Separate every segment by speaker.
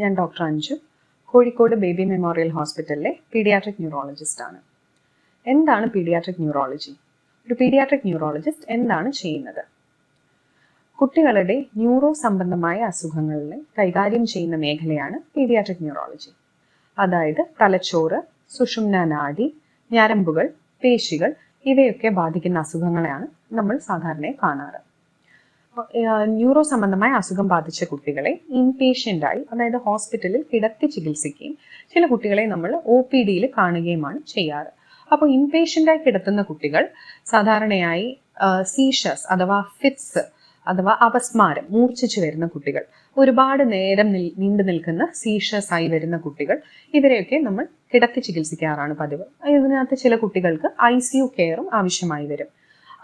Speaker 1: ഞാൻ doctor Anju Kozhikode Baby Memorial ഹോസ്പിറ്റലിലെ paediatric neurologist ആണ്. എന്താണ് പീഡിയാട്രിക് ന്യൂറോളജി? ഒരു പീഡിയാട്രിക് ന്യൂറോളജിസ്റ്റ് എന്താണ് ചെയ്യുന്നത്? കുട്ടികളുടെ ന്യൂറോ സംബന്ധമായ അസുഖങ്ങളെ കൈകാര്യം ചെയ്യുന്ന മേഖലയാണ് പീഡിയാട്രിക് ന്യൂറോളജി. അതായത് തലച്ചോറ് സുഷുമ്ന നാഡി ഞരമ്പുകൾ പേശികൾ ഇവയൊക്കെ ബാധിക്കുന്ന അസുഖങ്ങളെയാണ് നമ്മൾ സാധാരണയായി കാണാറ്. ന്യൂറോ സംബന്ധമായ അസുഖം ബാധിച്ച കുട്ടികളെ ഇൻപേഷ്യന്റായി അതായത് ഹോസ്പിറ്റലിൽ കിടത്തി ചികിത്സിക്കുകയും ചില കുട്ടികളെ നമ്മൾ ഒ പി ഡിയിൽ കാണുകയുമാണ് ചെയ്യാറ്. അപ്പോൾ ഇൻപേഷ്യന്റായി കിടത്തുന്ന കുട്ടികൾ സാധാരണയായി സീഷസ് അഥവാ ഫിറ്റ്സ് അഥവാ അപസ്മാരം മൂർച്ഛിച്ചു വരുന്ന കുട്ടികൾ ഒരുപാട് നേരം നീണ്ടു നിൽക്കുന്ന സീഷസ് ആയി വരുന്ന കുട്ടികൾ ഇവരെയൊക്കെ നമ്മൾ കിടത്തി ചികിത്സിക്കാറാണ് പതിവ്. ഇതിനകത്ത് ചില കുട്ടികൾക്ക് ഐ സി യു കെയറും ആവശ്യമായി വരും.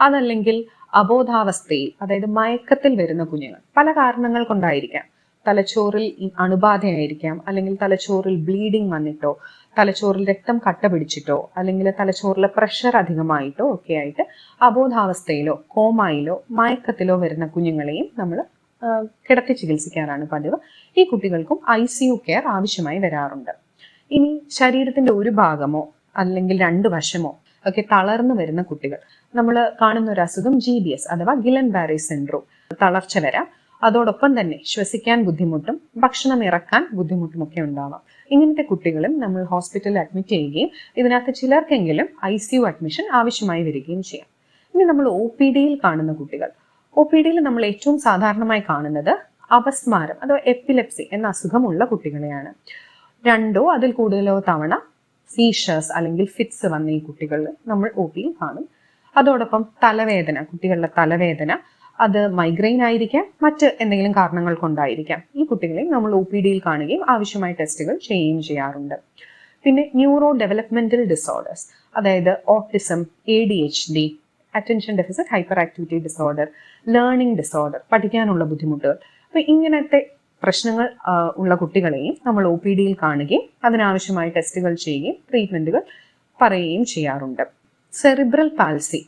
Speaker 1: അതല്ലെങ്കിൽ അബോധാവസ്ഥയിൽ അതായത് മയക്കത്തിൽ വരുന്ന കുഞ്ഞുങ്ങൾ പല കാരണങ്ങൾ കൊണ്ടായിരിക്കാം. തലച്ചോറിൽ അണുബാധയായിരിക്കാം അല്ലെങ്കിൽ തലച്ചോറിൽ ബ്ലീഡിങ് വന്നിട്ടോ തലച്ചോറിൽ രക്തം കട്ട പിടിച്ചിട്ടോ അല്ലെങ്കിൽ തലച്ചോറിലെ പ്രഷർ അധികമായിട്ടോ ഒക്കെ ആയിട്ട് അബോധാവസ്ഥയിലോ കോമായിലോ മയക്കത്തിലോ വരുന്ന കുഞ്ഞുങ്ങളെയും നമ്മൾ കിടത്തി ചികിത്സിക്കാറാണ് പതിവ്. ഈ കുട്ടികൾക്കും ഐ സി യു കെയർ ആവശ്യമായി വരാറുണ്ട്. ഇനി ശരീരത്തിന്റെ ഒരു ഭാഗമോ അല്ലെങ്കിൽ രണ്ട് വശമോ ഒക്കെ തളർന്നു വരുന്ന കുട്ടികൾ. നമ്മൾ കാണുന്ന ഒരു അസുഖം ജി ബി എസ് അഥവാ ഗിലൻ ബാരി സിൻഡ്രോം തളർച്ച വരാം. അതോടൊപ്പം തന്നെ ശ്വസിക്കാൻ ബുദ്ധിമുട്ടും ഭക്ഷണം ഇറക്കാൻ ബുദ്ധിമുട്ടും ഒക്കെ ഉണ്ടാവാം. ഇങ്ങനത്തെ കുട്ടികളും നമ്മൾ ഹോസ്പിറ്റലിൽ അഡ്മിറ്റ് ചെയ്യുകയും ഇതിനകത്ത് ചിലർക്കെങ്കിലും ഐ സി യു അഡ്മിഷൻ ആവശ്യമായി വരികയും ചെയ്യാം. ഇനി നമ്മൾ ഒ പി ഡിയിൽ കാണുന്ന കുട്ടികൾ. ഒ പി ഡിയിൽ നമ്മൾ ഏറ്റവും സാധാരണമായി കാണുന്നത് അപസ്മാരം അഥവാ എപ്പിലെപ്സി എന്ന അസുഖമുള്ള കുട്ടികളെയാണ്. രണ്ടോ അതിൽ കൂടുതലോ തവണ സീഷേഴ്സ് അല്ലെങ്കിൽ ഫിറ്റ്സ് വന്ന ഈ കുട്ടികളിൽ നമ്മൾ ഒ കാണും. അതോടൊപ്പം തലവേദന കുട്ടികളുടെ തലവേദന അത് മൈഗ്രെയിൻ ആയിരിക്കാം മറ്റ് എന്തെങ്കിലും കാരണങ്ങൾ കൊണ്ടായിരിക്കാം. ഈ കുട്ടികളെ നമ്മൾ ഒ പി ഡിയിൽ കാണുകയും ആവശ്യമായ ടെസ്റ്റുകൾ ചെയ്യുകയും ചെയ്യാറുണ്ട്. പിന്നെ ന്യൂറോ ഡെവലപ്മെന്റൽ ഡിസോർഡേഴ്സ് അതായത് autism A D H D attention deficit hyper activity disorder learning disorder പഠിക്കാനുള്ള ബുദ്ധിമുട്ടുകൾ. അപ്പൊ ഇങ്ങനത്തെ പ്രശ്നങ്ങൾ ഉള്ള കുട്ടികളെയും നമ്മൾ ഒ പി ഡിയിൽ കാണുകയും അതിനാവശ്യമായ ടെസ്റ്റുകൾ ചെയ്യുകയും ട്രീറ്റ്മെന്റുകൾ പറയുകയും ചെയ്യാറുണ്ട്. സെറിബ്രൽ പാൽസി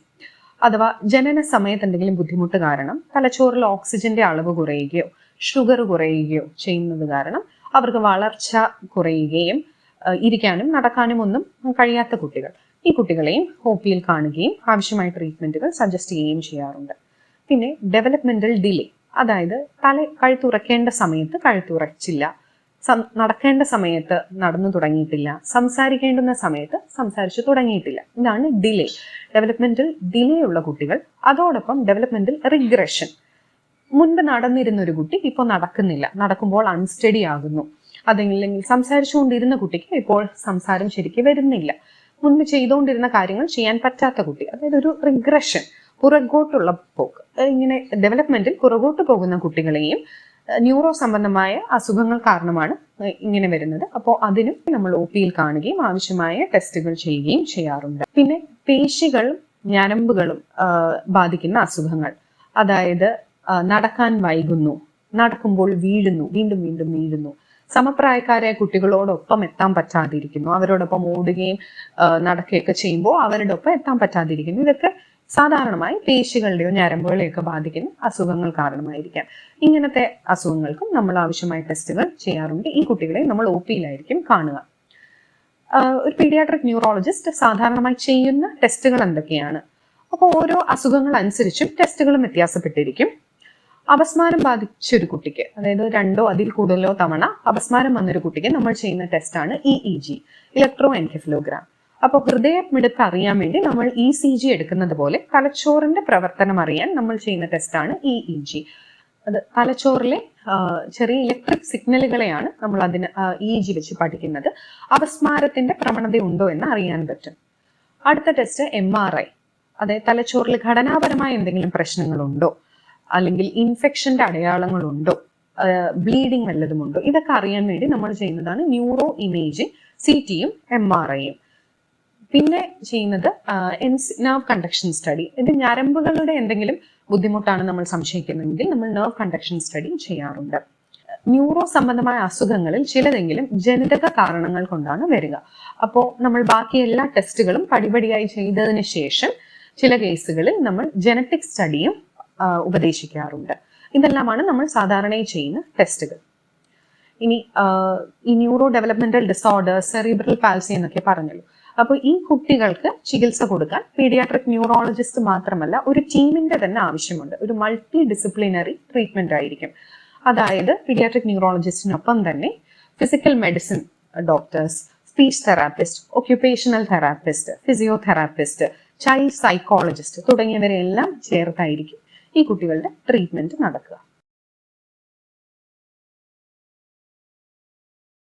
Speaker 1: അഥവാ ജനന സമയത്ത് എന്തെങ്കിലും ബുദ്ധിമുട്ട് കാരണം തലച്ചോറിൽ ഓക്സിജന്റെ അളവ് കുറയുകയോ ഷുഗർ കുറയുകയോ ചെയ്യുന്നത് കാരണം അവർക്ക് വളർച്ച കുറയുകയും ഇരിക്കാനും നടക്കാനും ഒന്നും കഴിയാത്ത കുട്ടികൾ. ഈ കുട്ടികളെയും ഒ പിയിൽ കാണുകയും ആവശ്യമായ ട്രീറ്റ്മെന്റുകൾ സജസ്റ്റ് ചെയ്യുകയും ചെയ്യാറുണ്ട്. പിന്നെ ഡെവലപ്മെന്റൽ ഡിലേ അതായത് തല കഴുത്തുറക്കേണ്ട സമയത്ത് കഴുത്തുറച്ചില്ല. നടക്കേണ്ട സമയത്ത് നടന്നു തുടങ്ങിയിട്ടില്ല. സംസാരിക്കേണ്ടുന്ന സമയത്ത് സംസാരിച്ചു തുടങ്ങിയിട്ടില്ല. ഇതാണ് ഡിലേ. ഡെവലപ്മെന്റിൽ ഡിലേ ഉള്ള കുട്ടികൾ അതോടൊപ്പം ഡെവലപ്മെന്റിൽ റിഗ്രഷൻ. മുൻപ് നടന്നിരുന്ന ഒരു കുട്ടി ഇപ്പോൾ നടക്കുന്നില്ല. നടക്കുമ്പോൾ അൺസ്റ്റഡി ആകുന്നു. അതല്ലെങ്കിൽ സംസാരിച്ചുകൊണ്ടിരുന്ന കുട്ടിക്ക് ഇപ്പോൾ സംസാരം ശരിക്കും വരുന്നില്ല. മുൻപ് ചെയ്തുകൊണ്ടിരുന്ന കാര്യങ്ങൾ ചെയ്യാൻ പറ്റാത്ത കുട്ടി അതായത് ഒരു റിഗ്രഷൻ. പുറകോട്ടുള്ള പോക്ക്. ഇങ്ങനെ ഡെവലപ്മെന്റിൽ പുറകോട്ട് പോകുന്ന കുട്ടികളെയും ന്യൂറോ സംബന്ധമായ അസുഖങ്ങൾ കാരണമാണ് ഇങ്ങനെ വരുന്നത്. അപ്പോൾ അതിനും നമ്മൾ ഒ പിയിൽ കാണുകയും ആവശ്യമായ ടെസ്റ്റുകൾ ചെയ്യുകയും ചെയ്യാറുണ്ട്. പിന്നെ പേശികളും ഞരമ്പുകളും ബാധിക്കുന്ന അസുഖങ്ങൾ. അതായത് നടക്കാൻ വൈകുന്നു നടക്കുമ്പോൾ വീഴുന്നു വീണ്ടും വീണ്ടും വീഴുന്നു. സമപ്രായക്കാരായ കുട്ടികളോടൊപ്പം എത്താൻ പറ്റാതിരിക്കുന്നു. അവരോടൊപ്പം ഓടുകയും നടക്കുകയൊക്കെ ചെയ്യുമ്പോൾ അവരോടൊപ്പം എത്താൻ പറ്റാതിരിക്കുന്നു. ഇതൊക്കെ സാധാരണമായി പേശികളുടെയോ ഞരമ്പുകളെയോ ഒക്കെ ബാധിക്കുന്ന അസുഖങ്ങൾ കാരണമായിരിക്കാം. ഇങ്ങനത്തെ അസുഖങ്ങൾക്കും നമ്മൾ ആവശ്യമായ ടെസ്റ്റുകൾ ചെയ്യാറുണ്ട്. ഈ കുട്ടികളെ നമ്മൾ ഒ പിയിലായിരിക്കും കാണുക. ഒരു പീഡിയാട്രിക് ന്യൂറോളജിസ്റ്റ് സാധാരണമായി ചെയ്യുന്ന ടെസ്റ്റുകൾ എന്തൊക്കെയാണ്? അപ്പോൾ ഓരോ അസുഖങ്ങൾ അനുസരിച്ചും ടെസ്റ്റുകളും വ്യത്യാസപ്പെട്ടിരിക്കും. അപസ്മാരം ബാധിച്ച ഒരു കുട്ടിക്ക് അതായത് രണ്ടോ അതിൽ കൂടുതലോ തവണ അപസ്മാരം വന്നൊരു കുട്ടിക്ക് നമ്മൾ ചെയ്യുന്ന ടെസ്റ്റാണ് E E G electro encephalogram അപ്പോൾ ഹൃദയമിടിപ്പ് അറിയാൻ വേണ്ടി നമ്മൾ ഇ സി ജി എടുക്കുന്നത് പോലെ തലച്ചോറിന്റെ പ്രവർത്തനം അറിയാൻ നമ്മൾ ചെയ്യുന്ന ടെസ്റ്റാണ് ഇ ഇ ജി അത് തലച്ചോറിലെ ചെറിയ ഇലക്ട്രിക് സിഗ്നലുകളെയാണ് നമ്മൾ അതിന് ഇ ജി വെച്ച് പഠിക്കുന്നത്. അപസ്മാരത്തിന്റെ പ്രവണത ഉണ്ടോ എന്ന് അറിയാൻ പറ്റും. അടുത്ത ടെസ്റ്റ് എം ആർ ഐ അതായത് തലച്ചോറിൽ ഘടനാപരമായ എന്തെങ്കിലും പ്രശ്നങ്ങളുണ്ടോ? അല്ലെങ്കിൽ ഇൻഫെക്ഷന്റെ അടയാളങ്ങളുണ്ടോ? ബ്ലീഡിങ് വല്ലതുമുണ്ടോ? ഇതൊക്കെ അറിയാൻ വേണ്ടി നമ്മൾ ചെയ്യുന്നതാണ് ന്യൂറോ ഇമേജിങ് സി ടിയും എം ആർ ഐയും പിന്നെ ചെയ്യുന്നത് നർവ് കണ്ടക്ഷൻ സ്റ്റഡി ഇത് ഞരമ്പുകളുടെ എന്തെങ്കിലും ബുദ്ധിമുട്ടാണ് നമ്മൾ സംശയിക്കുന്നതെങ്കിൽ നമ്മൾ നെർവ് കണ്ടക്ഷൻ സ്റ്റഡി ചെയ്യാറുണ്ട്. ന്യൂറോ സംബന്ധമായ അസുഖങ്ങളിൽ ചിലതെങ്കിലും ജനിതക കാരണങ്ങൾ കൊണ്ടാണ് വരിക. അപ്പോൾ നമ്മൾ ബാക്കി എല്ലാ ടെസ്റ്റുകളും പടിപടിയായി ചെയ്തതിന് ശേഷം ചില കേസുകളിൽ നമ്മൾ ജനറ്റിക് സ്റ്റഡിയും ഉപദേശിക്കാറുണ്ട്. ഇതെല്ലാമാണ് നമ്മൾ സാധാരണയായി ചെയ്യുന്ന ടെസ്റ്റുകൾ. ഇനി ഈ neuro developmental disorders cerebral palsy എന്നൊക്കെ പറഞ്ഞല്ലോ. അപ്പോൾ ഈ കുട്ടികൾക്ക് ചികിത്സ കൊടുക്കാൻ പീഡിയാട്രിക് ന്യൂറോളജിസ്റ്റ് മാത്രമല്ല ഒരു ടീമിന്റെ തന്നെ ആവശ്യമുണ്ട്. ഒരു മൾട്ടി ഡിസിപ്ലിനറി ട്രീറ്റ്മെന്റ് ആയിരിക്കും. അതായത് പീഡിയാട്രിക് ന്യൂറോളജിസ്റ്റിനൊപ്പം തന്നെ physical medicine doctors speech therapist occupational therapist physiotherapist child psychologist തുടങ്ങിയവരെല്ലാം ചേർത്തായിരിക്കും ഈ കുട്ടികളുടെ ട്രീറ്റ്മെന്റ് നടക്കുക.